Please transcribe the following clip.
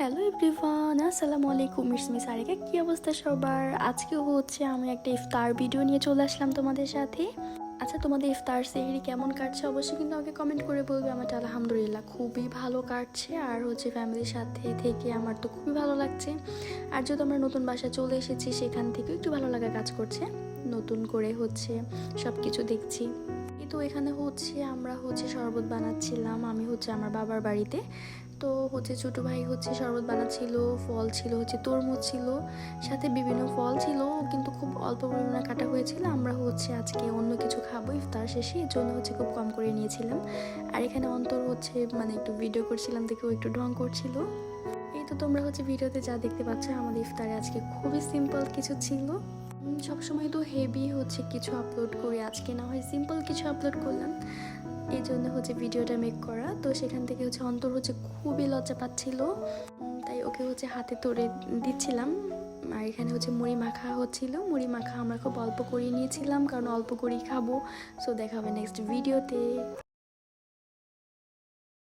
Hello everyone আসসালামু আলাইকুম মিসমি সারিকা কী অবস্থা সবার? আজকে হচ্ছে আমি একটা ইফতার ভিডিও নিয়ে চলে আসলাম তোমাদের সাথে। আচ্ছা তোমাদের ইফতার সেহরি কেমন কাটছে? অবশ্যই কিন্তু আমাকে কমেন্ট করে বলবে। আমারটা আলহামদুলিল্লাহ খুবই ভালো কাটছে। আর হচ্ছে ফ্যামিলির সাথে থেকে আমার তো খুবই ভালো লাগছে। আর যেহেতু আমরা নতুন বাসায় চলে এসেছি, সেখান থেকে একটু ভালো লাগা কাজ করছে। নতুন করে হচ্ছে সব কিছু দেখছি কিন্তু এখানে হচ্ছে আমরা হচ্ছে শরবত বানাচ্ছিলাম। আমি হচ্ছে আমার বাবার বাড়িতে। তো হচ্ছে ছোটো ভাই হচ্ছে শরবত বানাচ্ছিল, ফল ছিল, হচ্ছে তরমুজ ছিল, সাথে বিভিন্ন ফল ছিল, কিন্তু খুব অল্প পরিমাণে কাটা হয়েছিল। আমরা হচ্ছে আজকে অন্য কিছু খাব ইফতার শেষে, এর জন্য হচ্ছে খুব কম করে নিয়েছিলাম। আর এখানে অন্তর হচ্ছে মানে একটু ভিডিও করছিলাম, দেখেও একটু ঢং করছিল। এই তো তোমরা হচ্ছে ভিডিওতে যা দেখতে পাচ্ছ, আমাদের ইফতারে আজকে খুবই সিম্পল কিছু ছিল। সবসময় তো হেভি হচ্ছে কিছু আপলোড করি, আজকে না হয় সিম্পল কিছু আপলোড করলাম। এই জন্য হচ্ছে ভিডিওটা মেক করা। তো সেখান থেকে হচ্ছে অন্তর হচ্ছে খুবই লজ্জা পাচ্ছিল। তাই ওকে হচ্ছে হাতে তুলে দিচ্ছিলাম। আর এখানে হচ্ছে মুড়ি মাখা হচ্ছিল। মুড়ি মাখা আমরা খুব অল্প করিয়ে নিয়েছিলাম, কারণ অল্প করেই খাব। সো দেখা হবে নেক্সট ভিডিওতে